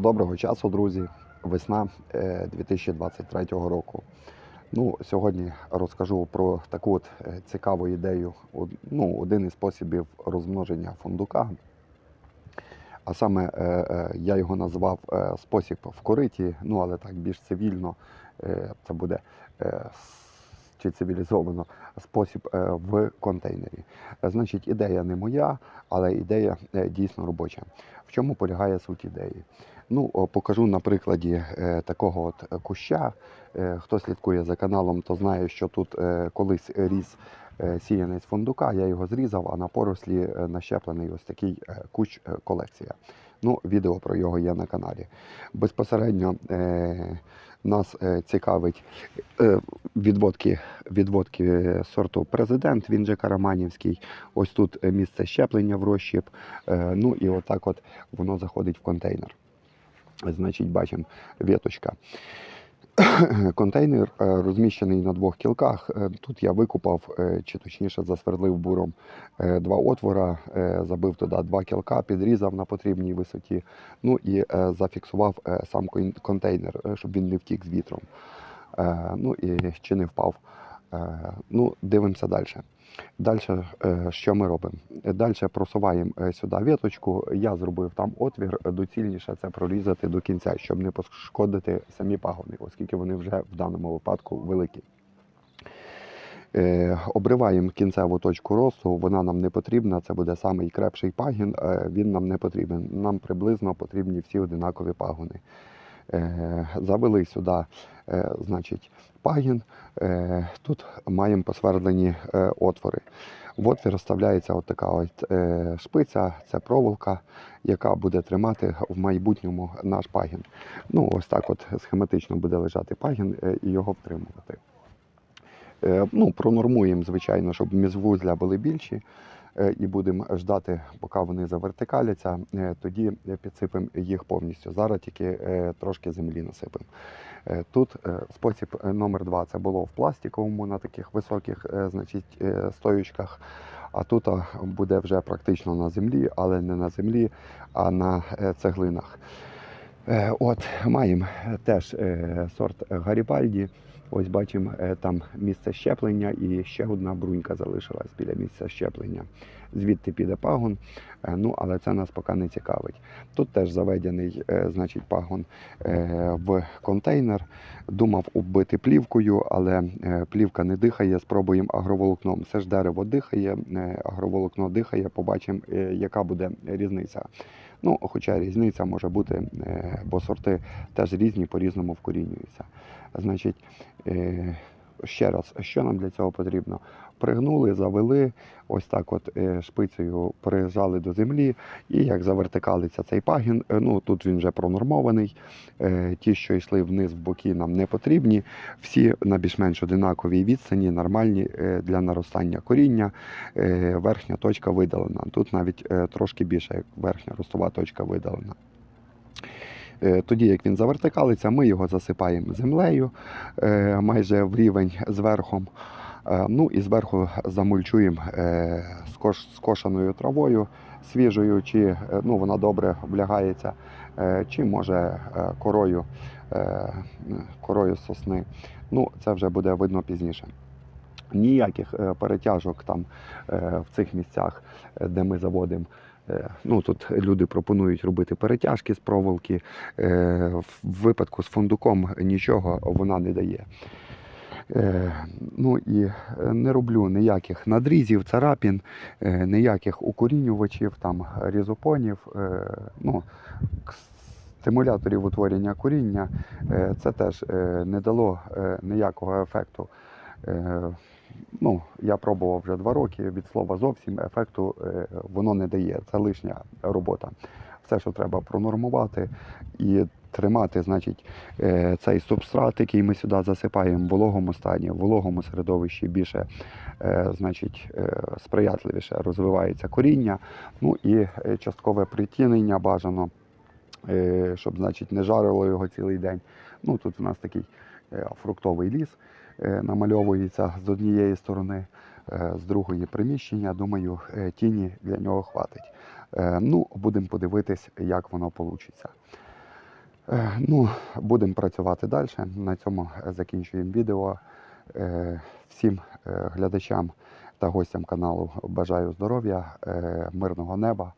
Доброго часу, друзі. Весна е, 2023 року. Ну, сьогодні розкажу про таку от е, цікаву ідею. Ну, один із способів розмноження фундука. А саме е, е, я його назвав е, спосіб в кориті, ну але так більш цивільно е, це буде е, чи цивілізовано спосіб е, в контейнері. Е, Значить, ідея не моя, але ідея е, дійсно робоча. В чому полягає суть ідеї? Ну, покажу на прикладі такого от куща. Хто слідкує за каналом, то знає, що тут колись ріс сіянець фундука, я його зрізав, а на порослі нащеплений ось такий кущ колекція. Ну, відео про його є на каналі. Безпосередньо е, нас цікавить е, відводки, відводки е, сорту президент, він же Караманівський. Ось тут е, місце щеплення в розщіп. Е, ну і отак от воно заходить в контейнер. Значить, бачимо віточка. Контейнер розміщений на двох кілках. Тут я викупав, чи точніше засвердлив буром два отвора, забив туди два кілка, підрізав на потрібній висоті. Ну і зафіксував сам контейнер, щоб він не втік з вітром. Е, Ну і чи не впав. Е, Ну, дивимося далі. Далі, що ми робимо? Далі просуваємо е, сюди віточку. Я зробив там отвір. Доцільніше це прорізати до кінця, щоб не пошкодити самі пагони, оскільки вони вже в даному випадку великі. Е, Обриваємо кінцеву точку росту, вона нам не потрібна. Це буде самий крепший пагін. е, Він нам не потрібен. Нам приблизно потрібні всі одинакові пагони. Е, Завели сюди, е, значить, пагін. Е, Тут маємо посвердлені е, отвори. В отвір вставляється от така от шпиця, це проволока, яка буде тримати в майбутньому наш пагін. Ну, ось так от схематично буде лежати пагін і його втримувати. Ну, пронормуємо, звичайно, щоб міжвузля були більші. Е, І будемо ждати, поки вони завертикаляться, е, тоді підсипемо їх повністю. Зараз тільки е, трошки землі насипемо. Е, Тут е, спосіб е, номер два це було в пластиковому на таких високих е, значить, е, стоючках. А тут буде вже практично на землі, але не на землі, а на е, цеглинах. Е, От маємо теж е, сорт Гарібальді. Ось бачимо е, там місце щеплення і ще одна брунька залишилась біля місця щеплення. Звідти піде пагон, е, ну але це нас поки не цікавить. Тут теж заведений е, значить, пагон в контейнер. Думав оббити плівкою, але плівка не дихає. Спробуємо агроволокном. Все ж дерево дихає, агроволокно дихає. Побачимо, яка буде різниця. Ну, хоча різниця може бути, е, бо сорти теж різні, по-різному вкорінюються. Значить, е, ще раз, що нам для цього потрібно? Пригнули, завели, ось так от е, шпицею прижали до землі, і як завертикалиться цей пагін, е, ну тут він вже пронормований. е, Ті, що йшли вниз в боки, нам не потрібні. Всі на більш-менш одинаковій відстані, нормальні для наростання коріння. Верхня точка видалена. Тут навіть трошки більше, як верхня ростова точка видалена. Е, Тоді, як він завертикалиться, ми його засипаємо землею е, майже в рівень з верхом. Е, Ну і зверху замульчуємо скош- скошеною травою, свіжою, чи ну, вона добре влягається, чи може корою, корою сосни. Ну, це вже буде видно пізніше. Ніяких перетяжок там в цих місцях, де ми заводимо. Е, Ну, тут люди пропонують робити перетяжки з проволоки. Е, В випадку з фундуком нічого вона не дає. Е, Ну і не роблю ніяких надрізів, царапін, ніяких укорінювачів, там, різопонів, ну, стимуляторів утворення коріння. Це теж не дало ніякого ефекту. Ну, я пробував вже два роки. Від слова зовсім ефекту е, воно не дає. Це лишня робота. Все, що треба пронормувати і тримати, значить, е, цей субстрат, який ми сюди засипаємо в вологому стані, в вологому середовищі більше, е, значить, сприятливіше розвивається коріння. Ну і часткове притінення бажано, щоб, значить, не жарило його цілий день. Ну, тут у нас такий е, фруктовий ліс е, намальовується з однієї сторони, е, з другої приміщення. Думаю, е, тіні для нього хватить. Е, Ну, будемо подивитись, як воно вийде. Е, Ну, будемо працювати далі. На цьому закінчуємо відео. Е, Всім е, глядачам та гостям каналу бажаю здоров'я, е, мирного неба.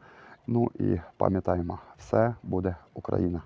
Ну і пам'ятаємо, все буде Україна.